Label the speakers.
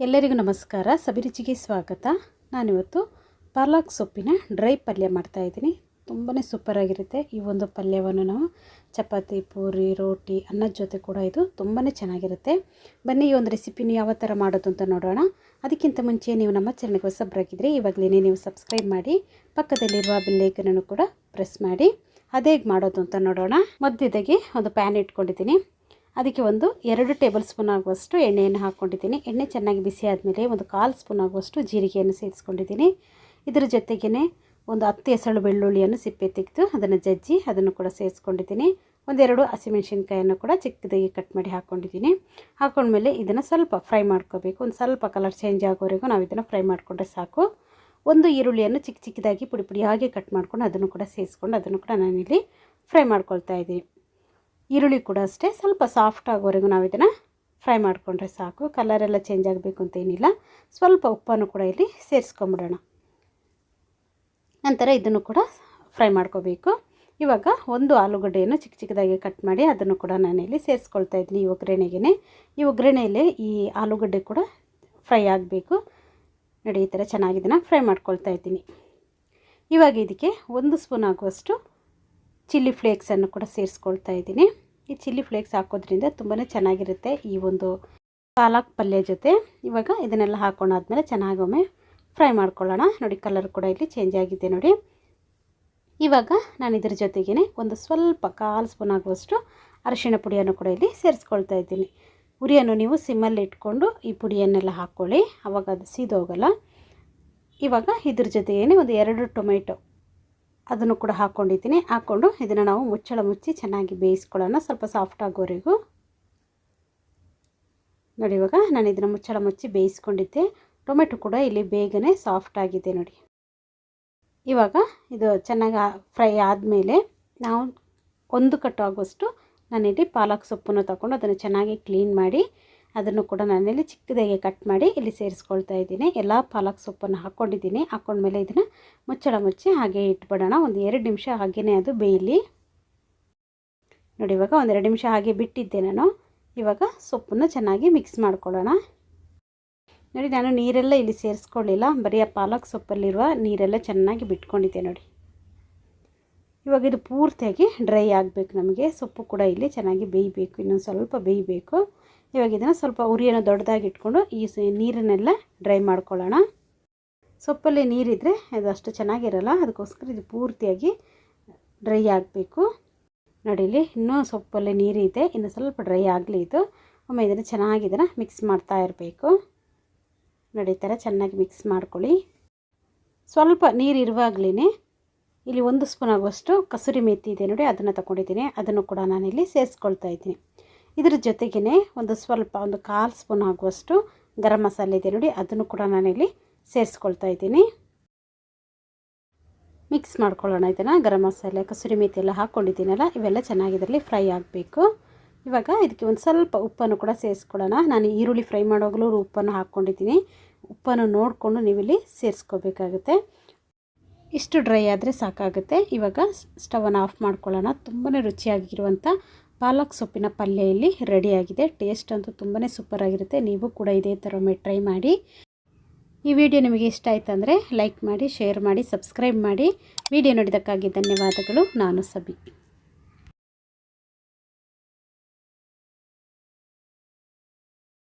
Speaker 1: ಎಲ್ಲರಿಗೂ ನಮಸ್ಕಾರ. ಸಬಿರುಚಿಗೆ ಸ್ವಾಗತ. ನಾನಿವತ್ತು ಪಾಲಕ್ ಸೊಪ್ಪಿನ ಡ್ರೈ ಪಲ್ಯ ಮಾಡ್ತಾಯಿದ್ದೀನಿ ತುಂಬಾ ಸೂಪರಾಗಿರುತ್ತೆ ಈ ಒಂದು ಪಲ್ಯವನ್ನು ನಾವು. ಚಪಾತಿ, ಪೂರಿ, ರೋಟಿ, ಅನ್ನದ ಜೊತೆ ಕೂಡ ಇದು ತುಂಬಾ ಚೆನ್ನಾಗಿರುತ್ತೆ. ಬನ್ನಿ ಈ ಒಂದು ರೆಸಿಪಿನ ಯಾವ ಥರ ಮಾಡೋದು ಅಂತ ನೋಡೋಣ. ಅದಕ್ಕಿಂತ ಮುಂಚೆ ನೀವು ನಮ್ಮ ಚಾನಲ್ಗೆ ಹೊಸಬ್ರಾಗಿದ್ದರೆ ಇವಾಗಲೇ ನೀವು ಸಬ್ಸ್ಕ್ರೈಬ್ ಮಾಡಿ, ಪಕ್ಕದಲ್ಲಿರುವ ಬೆಲ್ಲೈಕನನ್ನು ಕೂಡ ಪ್ರೆಸ್ ಮಾಡಿ. ಅದೇ ಮಾಡೋದು ಅಂತ ನೋಡೋಣ. ಮಧ್ಯದಾಗೆ ಒಂದು ಪ್ಯಾನ್ ಇಟ್ಕೊಂಡಿದ್ದೀನಿ. ಅದಕ್ಕೆ ಒಂದು ಎರಡು ಟೇಬಲ್ ಸ್ಪೂನ್ ಆಗುವಷ್ಟು ಎಣ್ಣೆಯನ್ನು ಹಾಕ್ಕೊಂಡಿದ್ದೀನಿ. ಎಣ್ಣೆ ಚೆನ್ನಾಗಿ ಬಿಸಿ ಆದಮೇಲೆ ಒಂದು ಕಾಲು ಸ್ಪೂನ್ ಆಗುವಷ್ಟು ಜೀರಿಗೆಯನ್ನು ಸೇರಿಸ್ಕೊಂಡಿದ್ದೀನಿ. ಇದರ ಜೊತೆಗೇ ಒಂದು ಹತ್ತು ಎಸಳು ಬೆಳ್ಳುಳ್ಳಿಯನ್ನು ಸಿಪ್ಪೆ ತೆಗೆದು ಅದನ್ನು ಜಜ್ಜಿ ಅದನ್ನು ಕೂಡ ಸೇರಿಸ್ಕೊಂಡಿದ್ದೀನಿ. ಒಂದೆರಡು ಹಸಿಮೆಣ್ಸಿನ್ಕಾಯನ್ನು ಕೂಡ ಚಿಕ್ಕದಾಗಿ ಕಟ್ ಮಾಡಿ ಹಾಕ್ಕೊಂಡಿದ್ದೀನಿ. ಹಾಕ್ಕೊಂಡ್ಮೇಲೆ ಇದನ್ನು ಸ್ವಲ್ಪ ಫ್ರೈ ಮಾಡ್ಕೋಬೇಕು. ಒಂದು ಸ್ವಲ್ಪ ಕಲರ್ ಚೇಂಜ್ ಆಗೋವರೆಗೂ ನಾವು ಇದನ್ನು ಫ್ರೈ ಮಾಡಿಕೊಂಡ್ರೆ ಸಾಕು. ಒಂದು ಈರುಳ್ಳಿಯನ್ನು ಚಿಕ್ಕ ಚಿಕ್ಕದಾಗಿ ಪುಡಿ ಪುಡಿಯಾಗಿ ಕಟ್ ಮಾಡ್ಕೊಂಡು ಅದನ್ನು ಕೂಡ ಸೇರಿಸ್ಕೊಂಡು ಅದನ್ನು ಕೂಡ ನಾನಿಲ್ಲಿ ಫ್ರೈ ಮಾಡ್ಕೊಳ್ತಾ ಇದ್ದೀನಿ. ಈರುಳ್ಳಿ ಕೂಡ ಅಷ್ಟೇ. ಸ್ವಲ್ಪ ಸಾಫ್ಟ್ ಆಗೋವರೆಗೂ ನಾವು ಇದನ್ನು ಫ್ರೈ ಮಾಡಿಕೊಂಡ್ರೆ ಸಾಕು. ಕಲರೆಲ್ಲ ಚೇಂಜ್ ಆಗಬೇಕು ಅಂತ ಏನಿಲ್ಲ. ಸ್ವಲ್ಪ ಉಪ್ಪನ್ನು ಕೂಡ ಇಲ್ಲಿ ಸೇರಿಸ್ಕೊಂಬಿಡೋಣ. ನಂತರ ಇದನ್ನು ಕೂಡ ಫ್ರೈ ಮಾಡ್ಕೋಬೇಕು. ಇವಾಗ ಒಂದು ಆಲೂಗಡ್ಡೆಯನ್ನು ಚಿಕ್ಕ ಚಿಕ್ಕದಾಗಿ ಕಟ್ ಮಾಡಿ ಅದನ್ನು ಕೂಡ ನಾನಿಲ್ಲಿ ಸೇರಿಸ್ಕೊಳ್ತಾ ಇದ್ದೀನಿ ಈ ಒಗ್ಗರಣೆಗೆ ಈ ಒಗ್ಗರಣೆಯಲ್ಲಿ ಈ ಆಲೂಗಡ್ಡೆ ಕೂಡ ಫ್ರೈ ಆಗಬೇಕು. ನೋಡಿ ಈ ಥರ ಚೆನ್ನಾಗಿ ಇದನ್ನು ಫ್ರೈ ಮಾಡ್ಕೊಳ್ತಾ ಇದ್ದೀನಿ. ಇವಾಗ ಇದಕ್ಕೆ ಒಂದು ಸ್ಪೂನ್ ಆಗುವಷ್ಟು ಚಿಲ್ಲಿ ಫ್ಲೇಕ್ಸನ್ನು ಕೂಡ ಸೇರಿಸ್ಕೊಳ್ತಾ ಇದ್ದೀನಿ. ಈ ಚಿಲ್ಲಿ ಫ್ಲೇಕ್ಸ್ ಹಾಕೋದ್ರಿಂದ ತುಂಬಾ ಚೆನ್ನಾಗಿರುತ್ತೆ ಈ ಒಂದು ಪಾಲಕ್ ಪಲ್ಯ ಜೊತೆ. ಇವಾಗ ಇದನ್ನೆಲ್ಲ ಹಾಕೊಂಡಾದ್ಮೇಲೆ ಚೆನ್ನಾಗೊಮ್ಮೆ ಫ್ರೈ ಮಾಡ್ಕೊಳ್ಳೋಣ. ನೋಡಿ, ಕಲರ್ ಕೂಡ ಇಲ್ಲಿ ಚೇಂಜ್ ಆಗಿದೆ ನೋಡಿ. ಇವಾಗ ನಾನು ಇದ್ರ ಜೊತೆಗೇ ಒಂದು ಸ್ವಲ್ಪ ಕಾಲು ಸ್ಪೂನ್ ಆಗುವಷ್ಟು ಅರಿಶಿಣ ಪುಡಿಯನ್ನು ಕೂಡ ಇಲ್ಲಿ ಸೇರಿಸ್ಕೊಳ್ತಾ ಇದ್ದೀನಿ. ಉರಿಯನ್ನು ನೀವು ಸಿಮ್ಮಲ್ಲಿ ಇಟ್ಕೊಂಡು ಈ ಪುಡಿಯನ್ನೆಲ್ಲ ಹಾಕ್ಕೊಳ್ಳಿ. ಆವಾಗ ಅದು ಸೀದೋಗಲ್ಲ. ಇವಾಗ ಇದ್ರ ಜೊತೆಗೇ ಒಂದು ಎರಡು ಟೊಮೆಟೊ ಅದನ್ನು ಕೂಡ ಹಾಕ್ಕೊಂಡಿದ್ದೀನಿ ಹಾಕ್ಕೊಂಡು ಇದನ್ನು ನಾವು ಮುಚ್ಚಳ ಮುಚ್ಚಿ ಚೆನ್ನಾಗಿ ಬೇಯಿಸ್ಕೊಳ್ಳೋಣ. ಸ್ವಲ್ಪ ಸಾಫ್ಟ್ ಆಗೋವರೆಗೂ. ನೋಡಿ ಇವಾಗ ನಾನು ಇದನ್ನು ಮುಚ್ಚಳ ಮುಚ್ಚಿ ಬೇಯಿಸ್ಕೊಂಡಿದ್ದೆ. ಟೊಮೆಟೊ ಕೂಡ ಇಲ್ಲಿ ಬೇಗನೆ ಸಾಫ್ಟ್ ಆಗಿದೆ ನೋಡಿ. ಇವಾಗ ಇದು ಚೆನ್ನಾಗಿ ಫ್ರೈ ಆದಮೇಲೆ ನಾವು ಒಂದು ಕಟ್ಟು ಆಗುವಷ್ಟು ನಾನಿಲ್ಲಿ ಪಾಲಕ್ ಸೊಪ್ಪನ್ನು ತಗೊಂಡು ಅದನ್ನು ಚೆನ್ನಾಗಿ ಕ್ಲೀನ್ ಮಾಡಿ ಅದನ್ನು ಕೂಡ ನಾನಿಲ್ಲಿ ಚಿಕ್ಕದಾಗಿ ಕಟ್ ಮಾಡಿ ಇಲ್ಲಿ ಸೇರಿಸ್ಕೊಳ್ತಾ ಇದ್ದೀನಿ. ಎಲ್ಲ ಪಾಲಕ್ ಸೊಪ್ಪನ್ನು ಹಾಕ್ಕೊಂಡಿದ್ದೀನಿ. ಹಾಕ್ಕೊಂಡ್ಮೇಲೆ ಇದನ್ನು ಮುಚ್ಚಳ ಮುಚ್ಚಿ ಹಾಗೆ ಇಟ್ಬಿಡೋಣ. ಒಂದು ಎರಡು ನಿಮಿಷ ಹಾಗೆಯೇ ಅದು ಬೇಯಲಿ. ನೋಡಿ, ಇವಾಗ ಒಂದೆರಡು ನಿಮಿಷ ಹಾಗೆ ಬಿಟ್ಟಿದ್ದೆ ನಾನು. ಇವಾಗ ಸೊಪ್ಪನ್ನು ಚೆನ್ನಾಗಿ ಮಿಕ್ಸ್ ಮಾಡ್ಕೊಳ್ಳೋಣ. ನೋಡಿ, ನಾನು ನೀರೆಲ್ಲ ಇಲ್ಲಿ ಸೇರಿಸ್ಕೊಳ್ಳಿಲ್ಲ. ಬರೀ ಆ ಪಾಲಕ್ ಸೊಪ್ಪಲ್ಲಿರುವ ನೀರೆಲ್ಲ ಚೆನ್ನಾಗಿ ಬಿಟ್ಕೊಂಡಿದ್ದೆ ನೋಡಿ. ಇವಾಗ ಇದು ಪೂರ್ತಿಯಾಗಿ ಡ್ರೈ ಆಗಬೇಕು ನಮಗೆ. ಸೊಪ್ಪು ಕೂಡ ಇಲ್ಲಿ ಚೆನ್ನಾಗಿ ಬೇಯಬೇಕು. ಇನ್ನೊಂದು ಸ್ವಲ್ಪ ಬೇಯಬೇಕು. ಇವಾಗ ಇದನ್ನು ಸ್ವಲ್ಪ ಉರಿಯನ್ನು ದೊಡ್ಡದಾಗಿ ಇಟ್ಕೊಂಡು ಈ ನೀರನ್ನೆಲ್ಲ ಡ್ರೈ ಮಾಡ್ಕೊಳ್ಳೋಣ. ಸೊಪ್ಪಲ್ಲಿ ನೀರಿದ್ದರೆ ಅದು ಅಷ್ಟು ಚೆನ್ನಾಗಿರಲ್ಲ, ಅದಕ್ಕೋಸ್ಕರ ಇದು ಪೂರ್ತಿಯಾಗಿ ಡ್ರೈ ಆಗಬೇಕು. ನೋಡಿಲಿ ಇನ್ನೂ ಸೊಪ್ಪಲ್ಲಿ ನೀರಿದೆ, ಇನ್ನು ಸ್ವಲ್ಪ ಡ್ರೈ ಆಗಲಿ ಇದು. ಒಮ್ಮೆ ಇದನ್ನು ಚೆನ್ನಾಗಿ ಇದನ್ನು ಮಿಕ್ಸ್ ಮಾಡ್ತಾ ಇರಬೇಕು. ನೋಡಿ ಥರ ಚೆನ್ನಾಗಿ ಮಿಕ್ಸ್ ಮಾಡ್ಕೊಳ್ಳಿ. ಸ್ವಲ್ಪ ನೀರು ಇರುವಾಗಲೇ ಇಲ್ಲಿ ಒಂದು ಸ್ಪೂನ್ ಆಗುವಷ್ಟು ಕಸೂರಿ ಮೆತ್ತಿ ಇದೆ ನೋಡಿ, ಅದನ್ನು ತಗೊಂಡಿದ್ದೀನಿ ಅದನ್ನು ಕೂಡ ನಾನಿಲ್ಲಿ ಸೇರಿಸ್ಕೊಳ್ತಾ ಇದ್ದೀನಿ. ಇದ್ರ ಜೊತೆಗೇ ಒಂದು ಸ್ವಲ್ಪ ಒಂದು ಕಾಲು ಸ್ಪೂನ್ ಆಗುವಷ್ಟು ಗರಂ ಮಸಾಲೆ ಇದೆ ನೋಡಿ, ಅದನ್ನು ಕೂಡ ನಾನಿಲ್ಲಿ ಸೇರಿಸ್ಕೊಳ್ತಾ ಇದ್ದೀನಿ. ಮಿಕ್ಸ್ ಮಾಡ್ಕೊಳ್ಳೋಣ ಇದನ್ನು. ಗರಂ ಮಸಾಲೆ, ಕಸೂರಿ ಮೇಥಿ ಎಲ್ಲ ಹಾಕ್ಕೊಂಡಿದ್ದೀನಲ್ಲ, ಇವೆಲ್ಲ ಚೆನ್ನಾಗಿದ್ರಲ್ಲಿ ಫ್ರೈ ಆಗಬೇಕು. ಇವಾಗ ಇದಕ್ಕೆ ಒಂದು ಸ್ವಲ್ಪ ಉಪ್ಪನ್ನು ಕೂಡ ಸೇರಿಸ್ಕೊಳ್ಳೋಣ. ನಾನು ಈರುಳ್ಳಿ ಫ್ರೈ ಮಾಡೋಗಲೂ ಉಪ್ಪನ್ನು ಹಾಕ್ಕೊಂಡಿದ್ದೀನಿ. ಉಪ್ಪನ್ನು ನೋಡಿಕೊಂಡು ನೀವಿಲ್ಲಿ ಸೇರಿಸ್ಕೋಬೇಕಾಗುತ್ತೆ. ಇಷ್ಟು ಡ್ರೈ ಆದರೆ ಸಾಕಾಗುತ್ತೆ. ಇವಾಗ ಸ್ಟವನ್ನು ಆಫ್ ಮಾಡ್ಕೊಳ್ಳೋಣ. ತುಂಬಾ ರುಚಿಯಾಗಿರುವಂಥ ಪಾಲಕ್ ಸೊಪ್ಪಿನ ಪಲ್ಯ ಇಲ್ಲಿ ರೆಡಿಯಾಗಿದೆ. ಟೇಸ್ಟ್ ಅಂತೂ ತುಂಬಾ ಸೂಪರಾಗಿರುತ್ತೆ ನೀವು ಕೂಡ ಇದೇ ಥರ ಒಮ್ಮೆ ಟ್ರೈ ಮಾಡಿ. ಈ ವಿಡಿಯೋ ನಿಮಗೆ ಇಷ್ಟ ಆಯಿತು ಅಂದರೆ ಲೈಕ್ ಮಾಡಿ, ಶೇರ್ ಮಾಡಿ, ಸಬ್ಸ್ಕ್ರೈಬ್ ಮಾಡಿ. ವಿಡಿಯೋ ನೋಡಿದ್ದಕ್ಕಾಗಿ ಧನ್ಯವಾದಗಳು. ನಾನು ಸಬಿ.